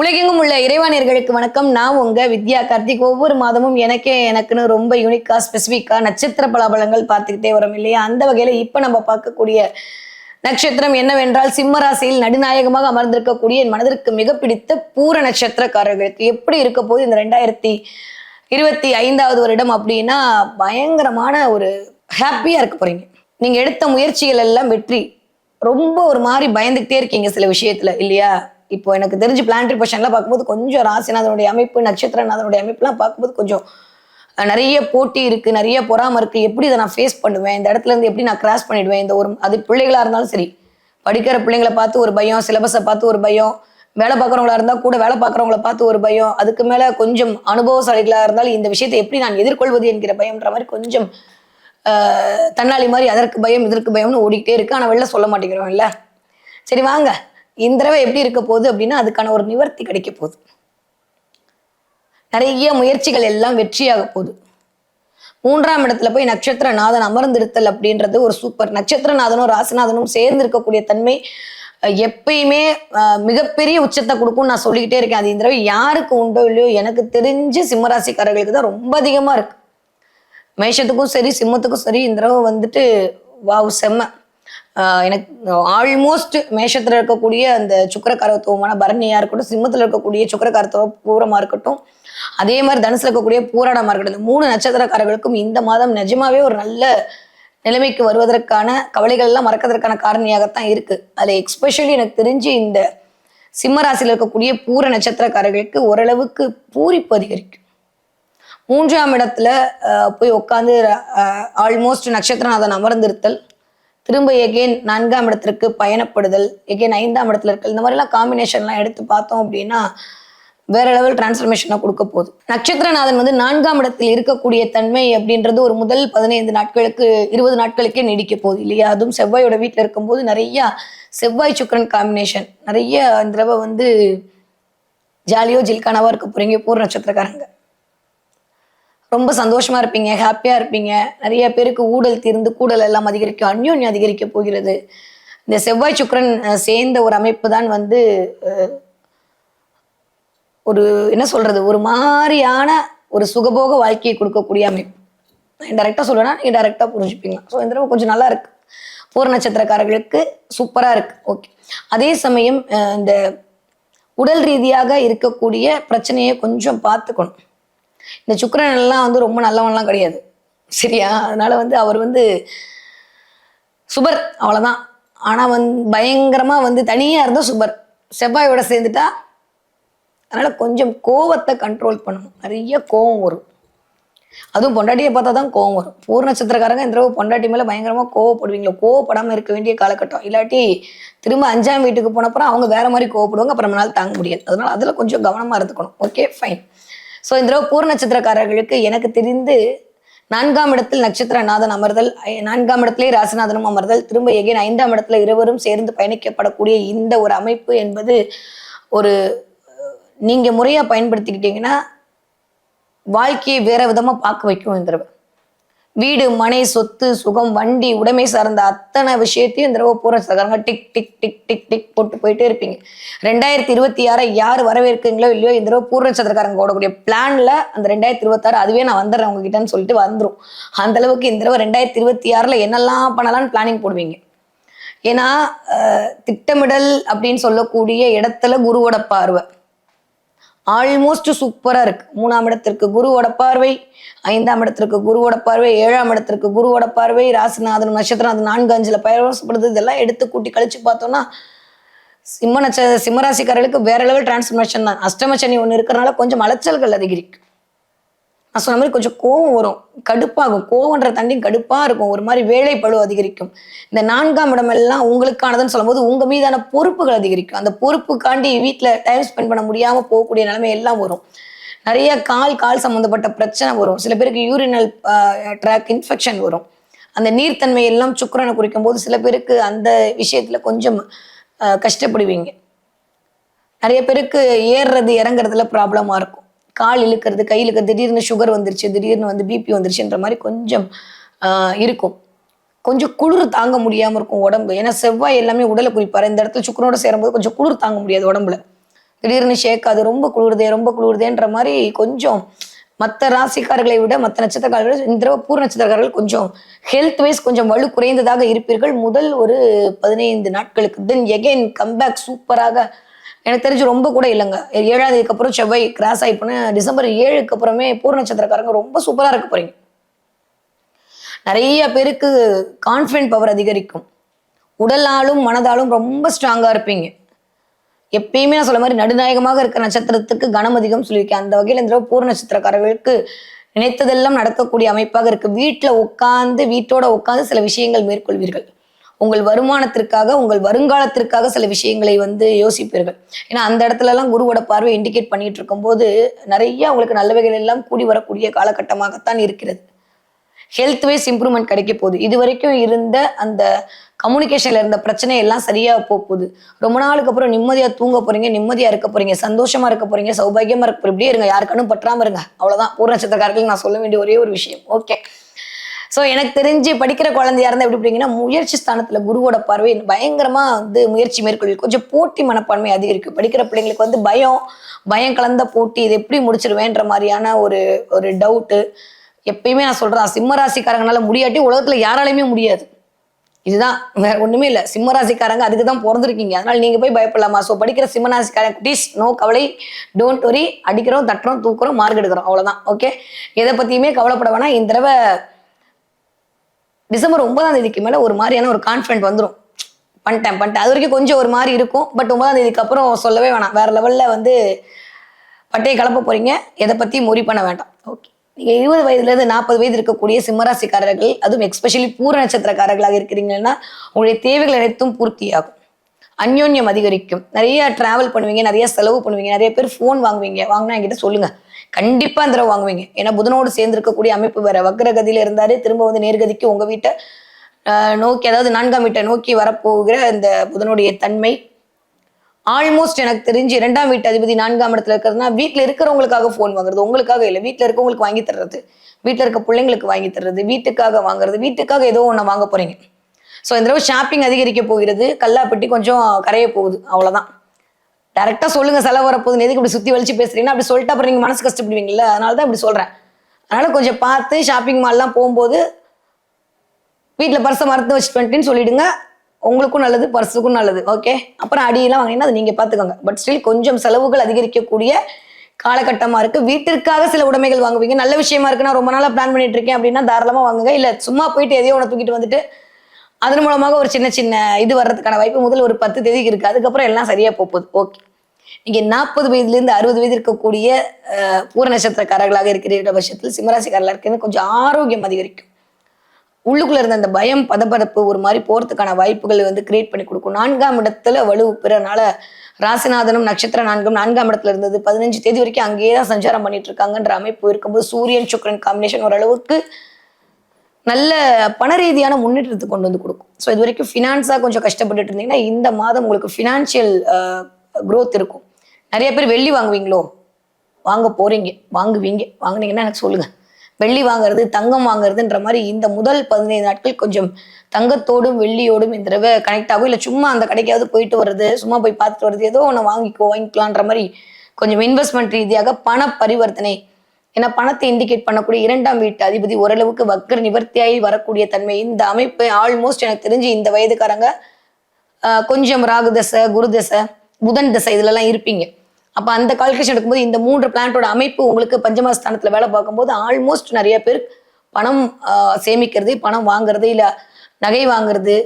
உலகெங்கும் உள்ள இறைவானியர்களுக்கு வணக்கம். நான் உங்க வித்யா கார்த்திக். ஒவ்வொரு மாதமும் எனக்கே எனக்குன்னு ரொம்ப யூனிக்கா ஸ்பெசிஃபிக்கா நட்சத்திர பலாபலங்கள் பார்த்துக்கிட்டே வரோம் இல்லையா? அந்த வகையில இப்ப நம்ம பார்க்கக்கூடிய நட்சத்திரம் என்னவென்றால் சிம்ம ராசியில் நடுநாயகமாக அமர்ந்திருக்கக்கூடிய என் மனதிற்கு மிக பிடித்த பூர நட்சத்திரக்காரர்களுக்கு. எப்படி இருக்க போது இந்த ரெண்டாயிரத்தி இருபத்தி ஐந்தாவது வருடம் அப்படின்னா பயங்கரமான ஒரு ஹாப்பியா இருக்க போறீங்க. நீங்க எடுத்த முயற்சிகள் எல்லாம் வெற்றி. ரொம்ப ஒரு மாதிரி பயந்துகிட்டே இருக்கீங்க சில விஷயத்துல இல்லையா? இப்போ எனக்கு தெரிஞ்சு பிளான்ட்ரி பொசிஷன்லாம் பார்க்கும்போது கொஞ்சம் ராசிநாதனுடைய அமைப்பு நட்சத்திரநாதனுடைய அமைப்புலாம் பார்க்கும்போது கொஞ்சம் நிறைய போட்டி இருக்கு நிறைய பொறாம இருக்கு. எப்படி இதை நான் ஃபேஸ் பண்ணுவேன்? இந்த இடத்துல இருந்து எப்படி நான் கிராஸ் பண்ணிடுவேன்? இந்த ஒரு அது பிள்ளைகளா இருந்தாலும் சரி படிக்கிற பிள்ளைங்களை பார்த்து ஒரு பயம் சிலபஸை பார்த்து ஒரு பயம் வேலை பார்க்குறவங்களா இருந்தா கூட வேலை பார்க்குறவங்கள பார்த்து ஒரு பயம். அதுக்கு மேல கொஞ்சம் அனுபவசாலிகளா இருந்தாலும் இந்த விஷயத்தை எப்படி நான் எதிர்கொள்வது என்கிற பயம்ன்ற மாதிரி கொஞ்சம் தன்னாளி மாதிரி அதற்கு பயம் இதற்கு பயம்னு ஓடிக்கிட்டே இருக்கு. ஆனா வெளில சொல்ல மாட்டேங்கிறோம் இல்ல சரி வாங்க. இந்த தடவை எப்படி இருக்க போகுது அப்படின்னா அதுக்கான ஒரு நிவர்த்தி கிடைக்க போகுது. நிறைய முயற்சிகள் எல்லாம் வெற்றியாக போகுது. மூன்றாம் இடத்துல போய் நட்சத்திரநாதன் அமர்ந்திருத்தல் அப்படின்றது ஒரு சூப்பர் நட்சத்திரநாதனும் ராசிநாதனும் சேர்ந்து இருக்கக்கூடிய தன்மை எப்பயுமே மிகப்பெரிய உச்சத்தை கொடுக்கும்னு நான் சொல்லிக்கிட்டே இருக்கேன். அது இந்த தடவை யாருக்கு உண்டோ இல்லையோ எனக்கு தெரிஞ்சு சிம்மராசிக்காரர்களுக்கு தான் ரொம்ப அதிகமாக இருக்கு. மேஷத்துக்கும் சரி சிம்மத்துக்கும் சரி இந்த தடவை வந்துட்டு வாவ் செம்ம. எனக்கு ஆல்மோஸ்ட் மேஷத்தில் இருக்கக்கூடிய அந்த சுக்கரகாரத்துவமான பரணியாக இருக்கட்டும் சிம்மத்தில் இருக்கக்கூடிய சுக்கரகாரத்துவ பூரமாக இருக்கட்டும் அதே மாதிரி தனுசில் இருக்கக்கூடிய பூராடமாக இருக்கட்டும் இந்த மூணு நட்சத்திரக்காரர்களுக்கும் இந்த மாதம் நிஜமாவே ஒரு நல்ல நிலைமைக்கு வருவதற்கான கவலைகள் எல்லாம் மறக்கிறதுக்கான காரணியாகத்தான் இருக்குது அதில் எக்ஸ்பெஷலி எனக்கு தெரிஞ்சு இந்த சிம்மராசியில் இருக்கக்கூடிய பூர நட்சத்திரக்காரர்களுக்கு ஓரளவுக்கு பூரிப்பு அதிகரிக்கும். மூன்றாம் இடத்துல போய் உட்காந்து ஆல்மோஸ்ட் நட்சத்திரநாதன் அமர்ந்திருத்தல் திரும்ப எகெயின் நான்காம் இடத்திற்கு பயணப்படுதல் எகெயின் ஐந்தாம் இடத்துல இருக்கல் இந்த மாதிரிலாம் காம்பினேஷன்லாம் எடுத்து பார்த்தோம் அப்படின்னா வேற லெவல் டிரான்ஸ்ஃபர்மேஷனை கொடுக்க போகுது. நட்சத்திரநாதன் வந்து நான்காம் இடத்தில் இருக்கக்கூடிய தன்மை அப்படின்றது ஒரு முதல் பதினைந்து நாட்களுக்கு இருபது நாட்களுக்கே நீடிக்க போகுது இல்லையா? அதுவும் செவ்வாயோட வீட்டில் இருக்கும்போது நிறைய செவ்வாய் சுக்கரன் காம்பினேஷன் நிறைய இந்த தடவை வந்து ஜாலியோ ஜில்கானாவா இருக்க போகிறீங்க பூர் நட்சத்திரக்காரங்க. ரொம்ப சந்தோஷமா இருப்பீங்க ஹாப்பியா இருப்பீங்க. நிறைய பேருக்கு ஊடல் தீர்ந்து கூடல் எல்லாம் அதிகரிக்கும் அந்யோன்யம் அதிகரிக்க போகிறது. இந்த செவ்வாய் சுக்கரன் சேர்ந்த ஒரு அமைப்பு தான் வந்து ஒரு என்ன சொல்றது ஒரு மாதிரியான ஒரு சுகபோக வாழ்க்கையை கொடுக்கக்கூடிய அமைப்பு. நான் டைரக்டா சொல்லுவேன்னா நீங்க டைரக்டா புரிஞ்சுப்பீங்க. ஸோ இந்த தடவை கொஞ்சம் நல்லா இருக்கு. பூர நட்சத்திரக்காரர்களுக்கு சூப்பரா இருக்கு. ஓகே அதே சமயம் இந்த உடல் ரீதியாக இருக்கக்கூடிய பிரச்சனையை கொஞ்சம் பார்த்துக்கணும். இந்த சுக்கரன் எல்லாம் வந்து ரொம்ப நல்லவன்லாம் கிடையாது. சரியா? அதனால வந்து அவர் வந்து சுபர் அவ்வளோதான் ஆனால் வந்து பயங்கரமாக வந்து தனியாக இருந்தால் சுபர். செவ்வாயோட சேர்ந்துட்டா அதனால் கொஞ்சம் கோவத்தை கண்ட்ரோல் பண்ணணும். நிறைய கோவம் வரும். அதுவும் பொண்டாட்டியை பார்த்தா தான் கோவம் வரும். பூர் நட்சத்திரக்காரங்க இந்த தடவை பொண்டாட்டி மேலே பயங்கரமாக கோவப்படுவீங்களோ? கோவப்படாமல் இருக்க வேண்டிய காலகட்டம். இல்லாட்டி திரும்ப அஞ்சாம் வீட்டுக்கு போனப்புறம் அவங்க வேற மாதிரி கோவப்படுவாங்க. அப்புறம் நம்மளால் தாங்க முடியாது. அதனால அதில் கொஞ்சம் கவனமாக இருந்துக்கணும். ஓகே ஃபைன் ஸோ இந்த தடவை பூர் நட்சத்திரக்காரர்களுக்கு எனக்கு தெரிந்து நான்காம் இடத்தில் நட்சத்திரநாதன் அமர்தல் நான்காம் இடத்திலே ராசிநாதனும் அமர்தல் திரும்ப எகைன் ஐந்தாம் இடத்துல இருவரும் சேர்ந்து பயணிக்கப்படக்கூடிய இந்த ஒரு அமைப்பு என்பது ஒரு நீங்கள் முறையாக பயன்படுத்திக்கிட்டீங்கன்னா வாழ்க்கையை வேற விதமாக பார்க்க வைக்கும் இந்த தடவை. வீடு மனை சொத்து சுகம் வண்டி உடைமை சார்ந்த அத்தனை விஷயத்தையும் இந்த தடவை பூரா சகரங்க tick tick tick tick tick போட்டு போயிட்டே இருப்பீங்க. ரெண்டாயிரத்தி இருபத்தி ஆறை யார் வரவேற்கிறீங்களோ இல்லையோ இந்த தடவை பூர்வ நட்சத்திரக்காரங்க ஓடக்கூடிய பிளான்ல அந்த ரெண்டாயிரத்தி இருபத்தாறு அதுவே நான் வந்துடுறேன் உங்ககிட்டன்னு சொல்லிட்டு வந்துடும் அந்த அளவுக்கு இந்த தடவை ரெண்டாயிரத்தி இருபத்தி ஆறுல என்னெல்லாம் பண்ணலாம்னு பிளானிங் போடுவீங்க? ஏன்னா திட்டமிடல் அப்படின்னு சொல்லக்கூடிய இடத்துல குருவோட பார்வை. ஆல்மோஸ்ட் சூப்பராக இருக்கு. மூணாம் இடத்திற்கு குருவோட பார்வை ஐந்தாம் இடத்திற்கு குருவோட பார்வை ஏழாம் இடத்திற்கு குருவோட பார்வை ராசிநாதன் நட்சத்திரம் அது நான்கு அஞ்சில் பயணப்படுது இதெல்லாம் எடுத்து கூட்டி கழிச்சு பார்த்தோம்னா சிம்ம நட்ச சிம்மராசிக்காரர்களுக்கு வேற லெவல் டிரான்ஸ்ஃபர்மேஷன் தான். அஷ்டம சனி ஒன்று இருக்கிறனால கொஞ்சம் அலைச்சல்கள் அதிகரிக்கும். நான் சொன்ன மாதிரி கொஞ்சம் கோவம் வரும். கடுப்பாகும். கோவன்ற தண்டி கடுப்பாக இருக்கும். ஒரு மாதிரி வேலைப்பழு அதிகரிக்கும். இந்த நான்காம் இடம் எல்லாம் உங்களுக்கானதுன்னு சொல்லும்போது உங்கள் மீதான பொறுப்புகள் அதிகரிக்கும். அந்த பொறுப்புக்காண்டி வீட்டில் டைம் ஸ்பெண்ட் பண்ண முடியாமல் போகக்கூடிய நிலைமை எல்லாம் வரும். நிறைய கால் கால் சம்மந்தப்பட்ட பிரச்சனை வரும். சில பேருக்கு யூரினல் ட்ராக் இன்ஃபெக்ஷன் வரும். அந்த நீர்த்தன்மை எல்லாம் சுக்கிரனை குறிக்கும் போது சில பேருக்கு அந்த விஷயத்தில் கொஞ்சம் கஷ்டப்படுவீங்க. நிறைய பேருக்கு ஏறுறது இறங்குறதுல ப்ராப்ளமாக இருக்கும். கால் இழுக்கிறது கை இழுக்கிறது திடீர்னு சுகர் வந்துருச்சு திடீர்னு வந்து பிபி வந்துருச்சுன்ற மாதிரி கொஞ்சம் இருக்கும். கொஞ்சம் குளிர் தாங்க முடியாமல் இருக்கும் உடம்பு. ஏன்னா செவ்வாய் எல்லாமே உடலை குறிப்பாரு. இந்த இடத்துல சுக்கரனோட சேரும்போது கொஞ்சம் குளிர் தாங்க முடியாது உடம்புல. திடீர்னு ஷேக் அது ரொம்ப குளிருதே ரொம்ப குளிர்தேன்ற மாதிரி கொஞ்சம் மற்ற ராசிக்காரர்களை விட மற்ற நட்சத்திரக்காரர்கள் இந்த தடவை பூர நட்சத்திரக்காரர்கள் கொஞ்சம் ஹெல்த் வைஸ் கொஞ்சம் வலு குறைந்ததாக இருப்பீர்கள். முதல் ஒரு பதினைந்து நாட்களுக்கு. தென் எகைன் கம்பேக் சூப்பராக எனக்கு தெரிஞ்சு ரொம்ப கூட இல்லைங்க. ஏழாம் தேதிக்கு அப்புறம் செவ்வாய் கிராஸ் ஆகி போன டிசம்பர் ஏழுக்கு அப்புறமே பூர நட்சத்திரக்காரங்க ரொம்ப சூப்பராக இருக்க போறீங்க. நிறைய பேருக்கு கான்ஃபிடென்ட் பவர் அதிகரிக்கும். உடலாலும் மனதாலும் ரொம்ப ஸ்ட்ராங்காக இருப்பீங்க. எப்பயுமே நான் சொல்ல மாதிரி நடுநாயகமாக இருக்கிற நட்சத்திரத்துக்கு கனம் அதிகம் சொல்லியிருக்கேன். அந்த வகையில் இந்த பூர்ண நட்சத்திரக்காரர்களுக்கு நினைத்ததெல்லாம் நடக்கக்கூடிய அமைப்பாக இருக்குது வீட்டில் உட்காந்து வீட்டோட உட்காந்து சில விஷயங்கள் மேற்கொள்வீர்கள். உங்கள் வருமானத்திற்காக உங்கள் வருங்காலத்திற்காக சில விஷயங்களை வந்து யோசிப்பீர்கள். ஏன்னா அந்த இடத்துலலாம் குருவோட பார்வை இண்டிகேட் பண்ணிட்டு இருக்கும்போது நிறைய உங்களுக்கு நல்லவைகள் எல்லாம் கூடி வரக்கூடிய காலகட்டமாகத்தான் இருக்கிறது. ஹெல்த் வைஸ் இம்ப்ரூவ்மெண்ட் கிடைக்க போகுது. இது வரைக்கும் இருந்த அந்த கம்யூனிகேஷன்ல இருந்த பிரச்சனை எல்லாம் சரியா போக போகுது. ரொம்ப நாளுக்கு அப்புறம் நிம்மதியா தூங்க போறீங்க நிம்மதியா இருக்க போறீங்க சந்தோஷமா இருக்க போறீங்க சௌபாகியமா இருக்க போறீங்க. இப்படியே இருங்க யாருக்கானும் பற்றாம இருங்க. அவ்வளவுதான். பூர்ண நட்சத்திரக்காரர்கள் நான் சொல்ல வேண்டிய ஒரே ஒரு விஷயம். ஓகே ஸோ எனக்கு தெரிஞ்சு படிக்கிற குழந்தையா இருந்தால் எப்படி அப்படிங்கன்னா முயற்சி ஸ்தானத்தில் குருவோட பார்வை பயங்கரமாக வந்து முயற்சி மேற்கொள்ளி கொஞ்சம் போட்டி மனப்பான்மை அதிகரிக்கும். படிக்கிற பிள்ளைங்களுக்கு வந்து பயம் பயம் கலந்த போட்டி இது எப்படி முடிச்சிருவேன்ற மாதிரியான ஒரு ஒரு டவுட்டு எப்பயுமே நான் சொல்கிறேன் சிம்மராசிக்காரங்கனால முடியாட்டி உலகத்தில் யாராலையுமே முடியாது. இதுதான் வேற ஒண்ணுமே இல்லை. சிம்மராசிக்காரங்க அதுக்கு தான் பிறந்திருக்கீங்க. அதனால நீங்க போய் பயப்படலாமா? ஸோ படிக்கிற சிம்மராசிக்காரங்க குட்டீஸ் நோ கவலை டோன்ட் வரி அடிக்கிறோம் தட்டுறோம் தூக்குறோம் மார்க் எடுக்கிறோம். அவ்வளோதான் ஓகே எதை பத்தியுமே கவலைப்பட வேணாம். இந்த தடவை டிசம்பர் ஒன்பதாம் தேதிக்கு மேலே ஒரு மாதிரியான ஒரு கான்ஃபிடென்ட் வந்துடும் பண்ணிட்டேன் பண்ணிட்டேன். அது வரைக்கும் கொஞ்சம் ஒரு மாதிரி இருக்கும். பட் ஒன்பதாம் தேதிக்கு அப்புறம் சொல்லவே வேணாம். வேற லெவலில் வந்து பட்டையை கலப்ப போறீங்க. எதை பற்றி முறி பண்ண வேண்டாம். ஓகே நீங்கள் இருபது வயதுலேருந்து நாற்பது வயது இருக்கக்கூடிய சிம்மராசிக்காரர்கள் அதுவும் எக்ஸ்பெஷலி பூர நட்சத்திரக்காரர்களாக இருக்கிறீங்கன்னா உங்களுடைய தேவைகள் அனைத்தும் பூர்த்தியாகும். அந்யோன்யம் அதிகரிக்கும். நிறைய டிராவல் பண்ணுவீங்க நிறைய செலவு பண்ணுவீங்க நிறைய பேர் ஃபோன் வாங்குவீங்க. வாங்கினா என்கிட்ட சொல்லுங்கள் கண்டிப்பா இந்த தடவை வாங்குவீங்க. ஏன்னா புதனோடு சேர்ந்திருக்கக்கூடிய அமைப்பு வேற வக்ரகதியில இருந்தாரு. திரும்ப வந்து நேர்கதிக்கு உங்க வீட்டை நோக்கி அதாவது நான்காம் வீட்டை நோக்கி வரப்போகிற இந்த புதனுடைய தன்மை ஆல்மோஸ்ட் எனக்கு தெரிஞ்சு இரண்டாம் வீட்டு அதிபதி நான்காம் இடத்துல இருக்கிறதுனா வீட்டில் இருக்கிறவங்களுக்காக ஃபோன் வாங்குறது. உங்களுக்காக இல்லை வீட்டில் இருக்கவங்களுக்கு வாங்கி தர்றது. வீட்டில் இருக்க பிள்ளைங்களுக்கு வாங்கி தர்றது. வீட்டுக்காக வாங்குறது. வீட்டுக்காக ஏதோ ஒன்று வாங்க போறீங்க. ஸோ இந்த தடவை ஷாப்பிங் அதிகரிக்க போகிறது. கல்லாப்பட்டி கொஞ்சம் கரைய போகுது. அவ்வளோதான் டேரெக்டாக சொல்லுங்க செலவு வரப்போகுது எதுக்கு இப்படி சுற்றி வலிச்சு பேசுறீங்கன்னா அப்படி சொல்லிட்டு அப்புறம் நீங்கள் மனசு கஷ்டப்படுவீங்கல்ல? அதனால தான் இப்படி சொல்கிறேன் அதனால கொஞ்சம் பார்த்து ஷாப்பிங் மால்லாம் போகும்போது வீட்டில் பர்ஸை மறந்து வச்சுட்டு வந்துட்டுன்னு சொல்லிடுங்க. உங்களுக்கும் நல்லது பர்ஸுக்கும் நல்லது. ஓகே அப்புறம் அடியெல்லாம் வாங்கினீங்கன்னா அதை நீங்கள் பார்த்துக்கோங்க. பட் ஸ்டில் கொஞ்சம் செலவுகள் அதிகரிக்கக்கூடிய காலகட்டமாக இருக்குது வீட்டிற்காக சில உடைமைகள் வாங்குவீங்க. நல்ல விஷயமா இருக்கு நான் ரொம்ப நாளாக பிளான் பண்ணிட்டு இருக்கேன் அப்படின்னா தாராளமாக வாங்குங்க. இல்லை சும்மா போயிட்டு எதையோ ஒன்று தூக்கிட்டு வந்துட்டு அதன் மூலமாக ஒரு சின்ன சின்ன இது வர்றதுக்கான வாய்ப்பு முதல்ல ஒரு பத்து தேதிக்கு இருக்குது அதுக்கப்புறம் எல்லாம் சரியாக போகுது ஓகே. நீங்கள் நாற்பது வயதுலேருந்து அறுபது வயது இருக்கக்கூடிய பூர நட்சத்திரக்காரர்களாக இருக்கிற பட்சத்தில் சிம்மராசிக்காரர்களாக இருக்கிறது கொஞ்சம் ஆரோக்கியம் அதிகரிக்கும். உள்ளுக்குள்ள இருந்த அந்த பயம் பதபதப்பு ஒரு மாதிரி போறதுக்கான வாய்ப்புகள் வந்து கிரியேட் பண்ணி கொடுக்கும். நான்காம் இடத்துல வலு பெறனால ராசிநாதனும் நட்சத்திர நான்கும் நான்காம் இடத்துல இருந்தது. பதினஞ்சு தேதி வரைக்கும் அங்கேயே தான் சஞ்சாரம் பண்ணிட்டு இருக்காங்கன்ற அமைப்பு இருக்கும்போது சூரியன் சுக்ரன் காம்பினேஷன் ஓரளவுக்கு நல்ல பண ரீதியான முன்னேற்றத்தை கொண்டு வந்து கொடுக்கும். ஸோ இது வரைக்கும் ஃபினான்ஸாக கொஞ்சம் கஷ்டப்பட்டுட்டு இருந்தீங்கன்னா இந்த மாதம் உங்களுக்கு ஃபினான்ஷியல் க்ரோத் இருக்கும். நிறைய பேர் வெள்ளி வாங்குவீங்களோ? வாங்க போறீங்க. வாங்குவீங்க. வாங்குனீங்கன்னா எனக்கு சொல்லுங்க. வெள்ளி வாங்குறது தங்கம் வாங்குறதுன்ற மாதிரி இந்த முதல் பதினைந்து நாட்கள் கொஞ்சம் தங்கத்தோடும் வெள்ளியோடும் இந்த தடவை கனெக்ட் ஆகும். இல்லை சும்மா அந்த கடைக்காவது போயிட்டு வர்றது சும்மா போய் பார்த்துட்டு வர்றது ஏதோ ஒன்று வாங்கிக்கோ வாங்கிக்கலான்ற மாதிரி கொஞ்சம் இன்வெஸ்ட்மெண்ட் ரீதியாக பண பரிவர்த்தனை ஏன்னா பணத்தை இண்டிகேட் பண்ணக்கூடிய இரண்டாம் வீட்டு அதிபதி ஓரளவுக்கு வக்கர நிவர்த்தியாகி வரக்கூடிய தன்மை. இந்த அமைப்பு ஆல்மோஸ்ட் எனக்கு தெரிஞ்சு இந்த வயதுக்காரங்க கொஞ்சம் ராகு தசை குரு தசை புதன் தசை இதுலலாம் இருப்பீங்க. அப்போ அந்த கால்குலேஷன் எடுக்கும்போது இந்த மூன்று பிளான்ட்டோட அமைப்பு உங்களுக்கு பஞ்சமஸ்தானத்தில் வேலை பார்க்கும்போது ஆல்மோஸ்ட் நிறைய பேர் பணம் சேமிக்கிறது பணம் வாங்குறது இல்லை நகை வாங்குறது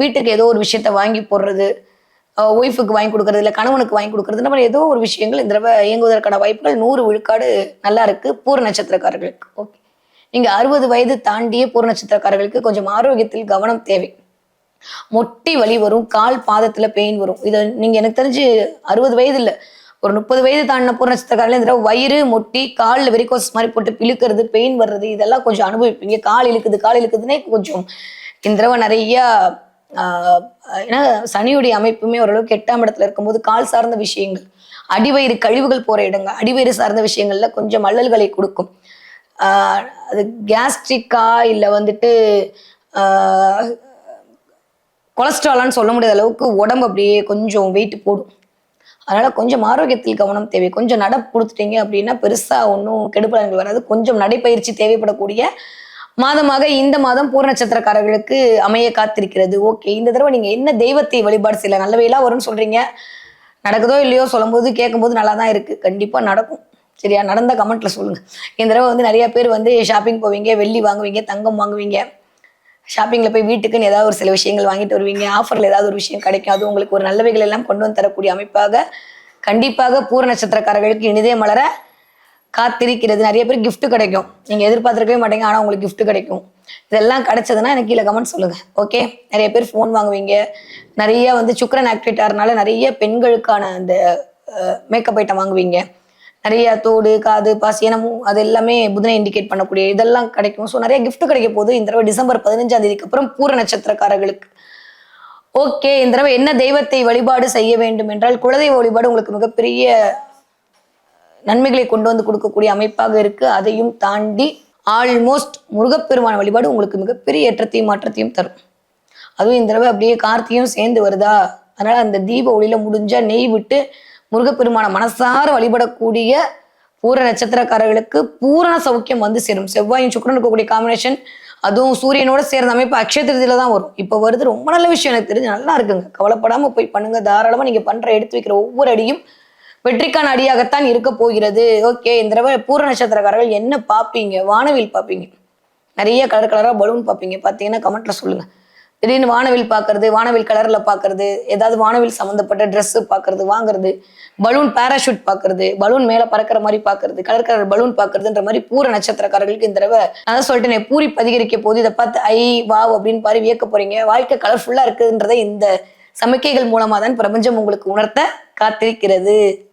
வீட்டுக்கு ஏதோ ஒரு விஷயத்த வாங்கி போடுறது ஒய்ஃபுக்கு வாங்கி கொடுக்கறது இல்லை கணவனுக்கு வாங்கி கொடுக்கறது இந்த மாதிரி ஏதோ ஒரு விஷயங்கள் இந்த தடவை இயங்குவதற்கான வாய்ப்புகள் நூறு விழுக்காடு நல்லா இருக்கு பூர நட்சத்திரக்காரர்களுக்கு. ஓகே நீங்க அறுபது வயது தாண்டிய பூர நட்சத்திரக்காரர்களுக்கு கொஞ்சம் ஆரோக்கியத்தில் கவனம் தேவை. மொட்டி வலி வரும் கால் பாதத்துல பெயின் வரும். இதை நீங்க எனக்கு தெரிஞ்சு அறுபது வயது இல்ல ஒரு முப்பது வயது தாண்டின பூர நட்சத்திரக்காரர்கள் இந்த தடவை வயிறு மொட்டி காலில் வெரிகோஸ் மாதிரி போட்டு பிழுக்கிறது பெயின் வர்றது இதெல்லாம் கொஞ்சம் அனுபவிப்பீங்க. கால் இழுக்குது கால் இழுக்குதுன்னே கொஞ்சம் இந்த தடவை நிறைய ஏன்னா சனியுடைய அமைப்புமே ஓரளவுக்கு எட்டாம் இடத்துல இருக்கும்போது கால் சார்ந்த விஷயங்கள் அடிவயிறு கழிவுகள் போற இடங்க அடிவயிறு சார்ந்த விஷயங்கள்ல கொஞ்சம் அல்லல்களை கொடுக்கும். அது கேஸ்ட்ரிக்கா இல்லை வந்துட்டு கொலஸ்ட்ராலான்னு சொல்ல முடியாத அளவுக்கு உடம்பு அப்படியே கொஞ்சம் வெயிட் போடும். அதனால கொஞ்சம் ஆரோக்கியத்தில் கவனம் தேவை. கொஞ்சம் நட கொடுத்துட்டீங்க அப்படின்னா பெருசா ஒன்றும் கெடுபலன்கள் வராது. கொஞ்சம் நடைப்பயிற்சி தேவைப்படக்கூடிய மாதமாக இந்த மாதம் பூர்ண நட்சத்திரக்காரர்களுக்கு அமைய காத்திருக்கிறது. ஓகே இந்த தடவை நீங்க என்ன தெய்வத்தை வழிபாடு செய்யல? நல்லவையெல்லாம் வரும்னு சொல்றீங்க. நடக்குதோ இல்லையோ சொல்லும்போது கேட்கும்போது நல்லா தான் இருக்கு. கண்டிப்பா நடக்கும். சரியா? நடந்த கமெண்ட்ல சொல்லுங்க. இந்த தடவை வந்து நிறைய பேர் வந்து ஷாப்பிங் போவீங்க வெள்ளி வாங்குவீங்க தங்கம் வாங்குவீங்க. ஷாப்பிங்ல போய் வீட்டுக்குன்னு ஏதாவது ஒரு சில விஷயங்கள் வாங்கிட்டு வருவீங்க. ஆஃபர்ல ஏதாவது ஒரு விஷயம் கிடைக்கும். அது உங்களுக்கு ஒரு நல்லவைகள் எல்லாம் கொண்டு வந்து தரக்கூடிய அமைப்பாக கண்டிப்பாக பூர நட்சத்திரக்காரர்களுக்கு இனிதே மலர காத்திருக்கிறது. நிறைய பேர் கிஃப்ட் கிடைக்கும். நீங்க எதிர்பார்த்துருக்கவே மாட்டீங்க ஆனா உங்களுக்கு கிஃப்ட் கிடைக்கும். இதெல்லாம் கிடைச்சதுன்னா எனக்கு கீழே கமெண்ட் சொல்லுங்க. ஓகே நிறைய பேர் ஃபோன் வாங்குவீங்க. நிறைய வந்து சுக்கரன் ஆக்டிவேட் நிறைய பெண்களுக்கான அந்த மேக்கப் ஐட்டம் வாங்குவீங்க. நிறைய தோடு காது பாசி ஏனமும் அது எல்லாமே புதனை இண்டிகேட் பண்ணக்கூடிய இதெல்லாம் கிடைக்கும். ஸோ நிறைய கிஃப்ட் கிடைக்க போது இந்த தடவை டிசம்பர் பதினஞ்சாம் தேதிக்கு அப்புறம் பூர நட்சத்திரக்காரர்களுக்கு. ஓகே இந்த தடவை என்ன தெய்வத்தை வழிபாடு செய்ய வேண்டும் என்றால் குலதெய்வ வழிபாடு உங்களுக்கு மிகப்பெரிய நன்மைகளை கொண்டு வந்து கொடுக்கக்கூடிய அமைப்பாக இருக்கு. அதையும் தாண்டி ஆல்மோஸ்ட் முருகப்பெருமான வழிபாடு உங்களுக்கு மிகப்பெரிய ஏற்றத்தையும் மாற்றத்தையும் தரும். அதுவும் இந்த தடவை அப்படியே கார்த்தியும் சேர்ந்து வருதா? அதனால அந்த தீப ஒளியில முடிஞ்சா நெய் விட்டு முருகப்பெருமான மனசார வழிபடக்கூடிய பூர நட்சத்திரக்காரர்களுக்கு பூரண சௌக்கியம் வந்து சேரும். செவ்வாயும் சுக்கரன் இருக்கக்கூடிய காம்பினேஷன் அதுவும் சூரியனோட சேர்ந்த அமைப்பு அக்ஷய திருதியில தான் வரும். இப்போ வருது ரொம்ப நல்ல விஷயம். எனக்கு தெரிஞ்சு நல்லா இருக்குங்க. கவலைப்படாம போய் பண்ணுங்க. தாராளமா நீங்க பண்ற எடுத்து வைக்கிற ஒவ்வொரு அடியும் வெற்றிக்கான அடியாகத்தான் இருக்க போகிறது. ஓகே இந்த தடவை பூர நட்சத்திரக்காரர்கள் என்ன பார்ப்பீங்க? வானவில் பார்ப்பீங்க. நிறைய கலர் கலராக பலூன் பார்ப்பீங்க. பார்த்தீங்கன்னா கமெண்ட்ல சொல்லுங்க. திடீர்னு வானவில் பார்க்கறது வானவில் கலரில் பார்க்கறது ஏதாவது வானவில் சம்மந்தப்பட்ட ட்ரெஸ்ஸு பார்க்கறது வாங்குறது பலூன் பேராஷூட் பார்க்கறது பலூன் மேலே பறக்கிற மாதிரி பார்க்கறது கலர் கலர் பலூன் பார்க்கறதுன்ற மாதிரி பூர நட்சத்திரக்காரர்களுக்கு இந்த தடவை நான் தான் பூரி பதிகரிக்க போது இதை பார்த்து ஐ வாவ் அப்படின்னு பாரு வியக்க போறீங்க. வாழ்க்கை கலர்ஃபுல்லாக இருக்குன்றதை இந்த சமிக்கைகள் மூலமாக தான் பிரபஞ்சம் உங்களுக்கு உணர்த்த காத்திருக்கிறது.